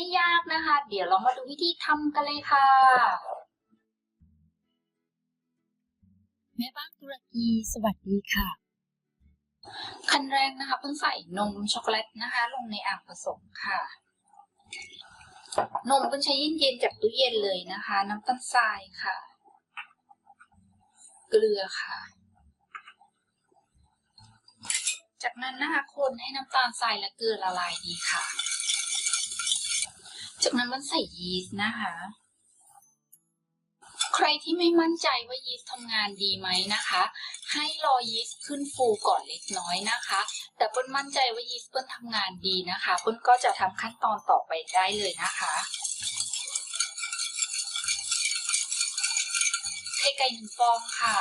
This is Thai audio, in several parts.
ไม่ยากนะคะ เดี๋ยวเรามาดูวิธีทำกันเลยค่ะ แม่บ้านตุรกีสวัสดีค่ะ ขั้นแรกนะคะเพิ่งใส่นมช็อกโกแลตนะคะ ลงในอ่างผสมค่ะ นมเพิ่งใช้เย็นๆจากตู้เย็นเลยนะคะ น้ำตาลทรายค่ะ เกลือค่ะจากนั้นนะคะคนให้น้ำตาลทรายและเกลือละลายดีค่ะ จากนั้นมันใส่ยีสต์นะคะ ใครที่ไม่มั่นใจว่ายีสต์ทำงานดีไหมนะคะ ให้รอยีสต์ขึ้นฟูก่อนเล็กน้อยนะคะ แต่เปิ้ลมั่นใจว่ายีสต์เปิ้ลทำงานดีนะคะเปิ้ลก็จะทำขั้นตอนต่อไปได้เลยนะคะไข่ไก่หนึ่งฟองค่ะ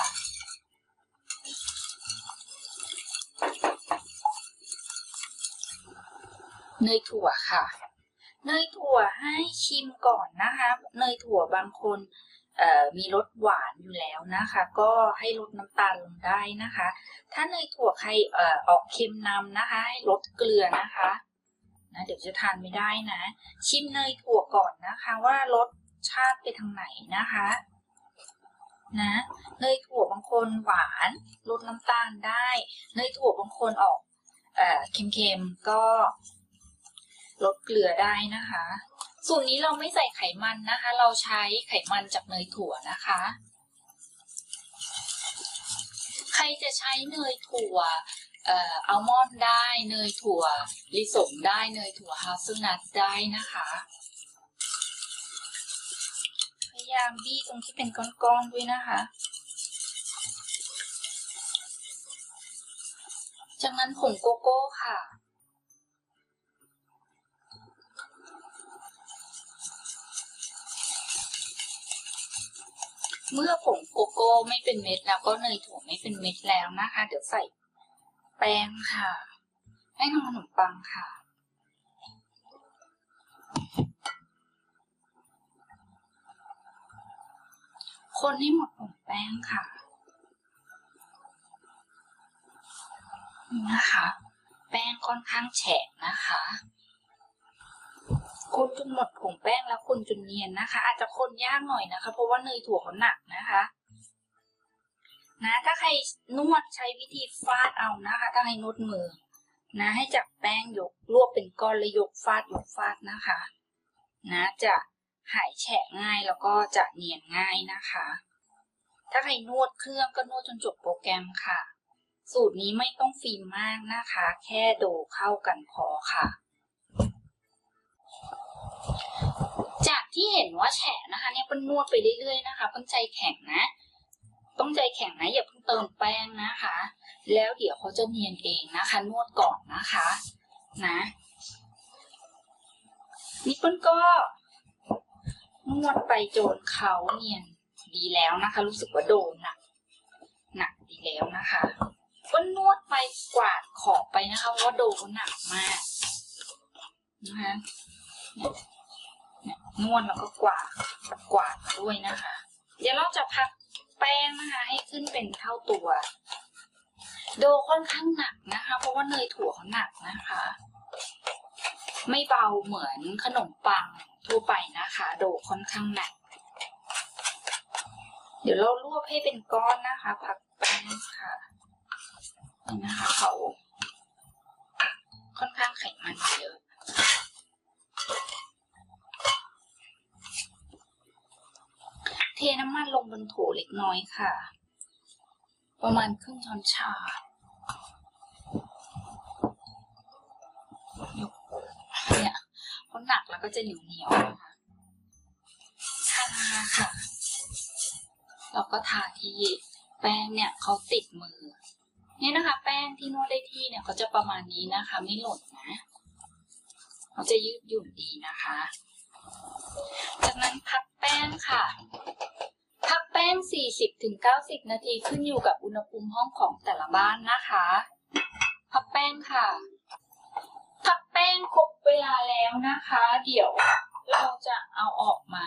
เนยถั่วค่ะ เนยถั่วให้ชิมก่อนนะคะ เนยถั่วบางคนมีรสหวานอยู่แล้วนะคะ ก็ให้ลดน้ำตาลลงได้นะคะ ถ้าเนยถั่วใครอออกเค็มนำนะคะ ให้ลดเกลือนะคะนะเดี๋ยวจะทานไม่ได้นะ ชิมเนยถั่วก่อนนะคะว่ารสชาติไปทางไหนนะคะนะเนยถั่วบางคนหวานลดน้ำตาลได้ เนยถั่วบางคนออกเออเค็มๆก็ ลดเกลือได้นะคะส่วนนี้เราไม่ใส่ไขมันนะคะ เราใช้ไขมันจากเนยถั่วนะคะ ใครจะใช้เนยถั่วเอ่ออัลมอนด์ได้เนยถั่วลิสงได้เนยถั่วฮาสนัทได้นะคะ พยายามบี้ตรงที่เป็นก้อนๆด้วยนะคะ จากนั้นผงโกโก้ค่ะ เมื่อผงโกโก้ไม่เป็นเม็ดแล้วก็เนยถั่วไม่เป็นเม็ดแล้วนะคะ เดี๋ยวใส่แป้งค่ะแป้งทำขนมปังค่ะ คนให้หมดผงแป้งค่ะนะคะ แป้งค่อนข้างแฉะนะคะ คนจนหมดผงแป้งแล้วคนจนเนียนนะคะ อาจจะคนยากหน่อยนะคะ เพราะว่าเนยถั่วเขาหนักนะคะนะถ้าใครนวดใช้วิธีฟาดเอานะคะ ถ้าใครนวดมือนะให้จับแป้งยกรวบเป็นก้อนแล้วยกฟาดยกฟาดนะคะ นะจะหายแฉะง่ายแล้วก็จะเนียนง่ายนะคะ ถ้าใครนวดเครื่องก็นวดจนจบโปรแกรมค่ะ สูตรนี้ไม่ต้องฟิล์มมากนะคะ แค่โดเข้ากันพอค่ะ จาก ที่เห็นว่าแฉะนะคะเนี่ยเปิ้ลนวดไปเรื่อยๆนะคะเปิ้ลใจแข็งนะ ต้องใจแข็งนะอย่าเพิ่งเติมแป้งนะคะ แล้วเดี๋ยวเขาจะเนียนเองนะคะ นวดก่อนนะคะนะนี่เปิ้ลก็นวดไปโจนเขาเนียนดีแล้วนะคะ รู้สึกว่าโดนหนักหนักดีแล้วนะคะเปิ้ลนวดไปกวาดขอบไปนะคะเพราะว่าโดนหนักมากนะคะเนี่ยเนแล้วก็กวาดกวาดด้วยนะคะ เดี๋ยวเราจะพักแป้งนะคะ ให้ขึ้นเป็นเท่าตัว โดค่อนข้างหนักนะคะ เพราะว่าเนยถั่วเขาหนักนะคะ ไม่เบาเหมือนขนมปังทั่วไปนะคะ โดค่อนข้างหนัก เดี๋ยวเราลวกให้เป็นก้อนนะคะ พักแป้งค่ะนี่นะคะเขาค่อนข้างไขมันเยอะ เท น้ำมันลงบนโถเล็กน้อยค่ะ ประมาณครึ่งช้อนชายกเนี่ยเพราหนักแล้วก็จะเหนียวเหนียวนะคะทาค่ะ เราก็ทาที่แป้งเนี่ยเขาติดมือ เนี่ยนะคะ แป้งที่นวดได้ที่เนี่ยเขาจะประมาณนี้นะคะ ไม่หล่นนะเขาจะยืดหยุ่นดีนะคะ จากนั้นพักแป้งค่ะ พักแป้ง 40-90 นาทีขึ้นอยู่กับอุณหภูมิห้องของแต่ละบ้านนะคะ พักแป้งค่ะ พักแป้งครบเวลาแล้วนะคะ เดี๋ยวเราจะเอาออกมา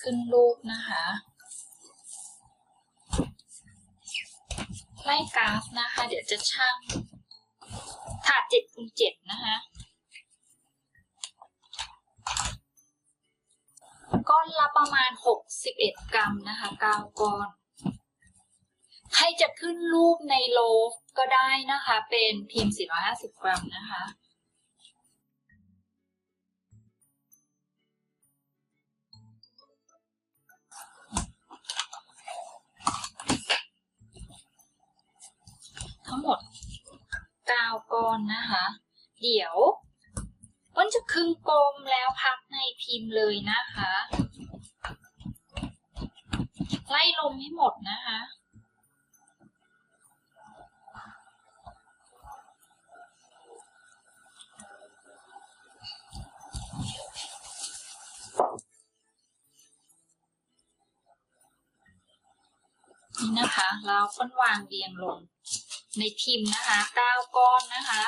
ขึ้นรูปนะคะไล่กราฟนะคะ เดี๋ยวจะชั่งถาด7คูณ7นะคะ ก้อนละประมาณ 61 กรัมนะคะ9ก้อนใครจะขึ้นรูปในโลฟก็ได้นะคะ เป็นพิมพ์ 450 กรัมนะคะทั้งหมด9ก้อนนะคะ เดี๋ยวมันจะครึ่งกลมแล้วพัก ในพิมพ์เลยนะคะ ไล่ลมให้หมดนะคะนี่นะคะ เราค้นวางเรียงลงในพิมพ์นะคะเก้าก้อนนะคะ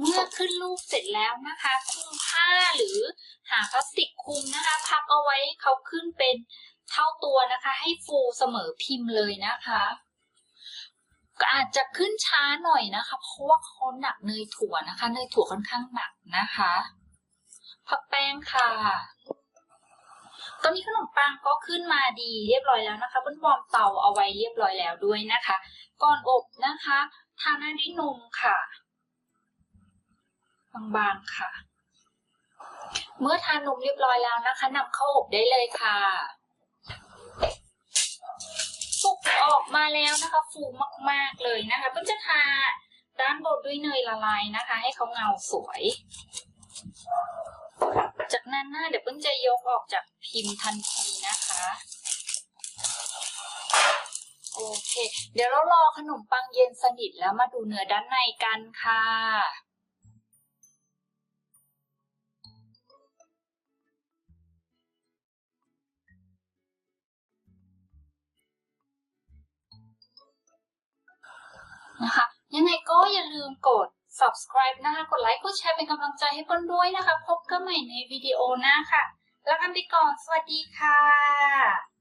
เมื่อขึ้นรูปเสร็จแล้วนะคะคลุมผ้าหรือหาพลาสติกคลุมนะคะ พับเอาไว้ให้เขาขึ้นเป็นเท่าตัวนะคะ ให้ฟูเสมอพิมพ์เลยนะคะก็อาจจะขึ้นช้าหน่อยนะคะ เพราะว่าเขาหนักเนยถั่วนะคะ เนยถั่วค่อนข้างหนักนะคะพักแป้งค่ะ ตอนนี้ขนมปังก็ขึ้นมาดีเรียบร้อยแล้วนะคะบนวอร์มเตาเอาไว้เรียบร้อยแล้วด้วยนะคะ ก่อนอบนะคะ ทาหน้าด้วยนมค่ะ บางๆค่ะ เมื่อทานนมเรียบร้อยแล้วนะคะนำเข้าอบได้เลยค่ะสุกออกมาแล้วนะคะฟูมากๆเลยนะคะเพิ่งจะทาด้านบนด้วยเนยละลายนะคะ ให้เขาเงาสวย จากนั้นนะเดี๋ยวเพิ่งจะยกออกจากพิมพ์ทันทีนะคะโอเค เดี๋ยวเรารอขนมปังเย็นสนิทแล้วมาดูเนื้อด้านในกันค่ะ นะคะ ยังไงก็อย่าลืมกด subscribe นะคะ กดไลค์ กดแชร์เป็นกำลังใจให้เปิ้ลด้วยนะคะ พบกันใหม่ในวิดีโอหน้าค่ะ แล้วกันไปก่อน สวัสดีค่ะ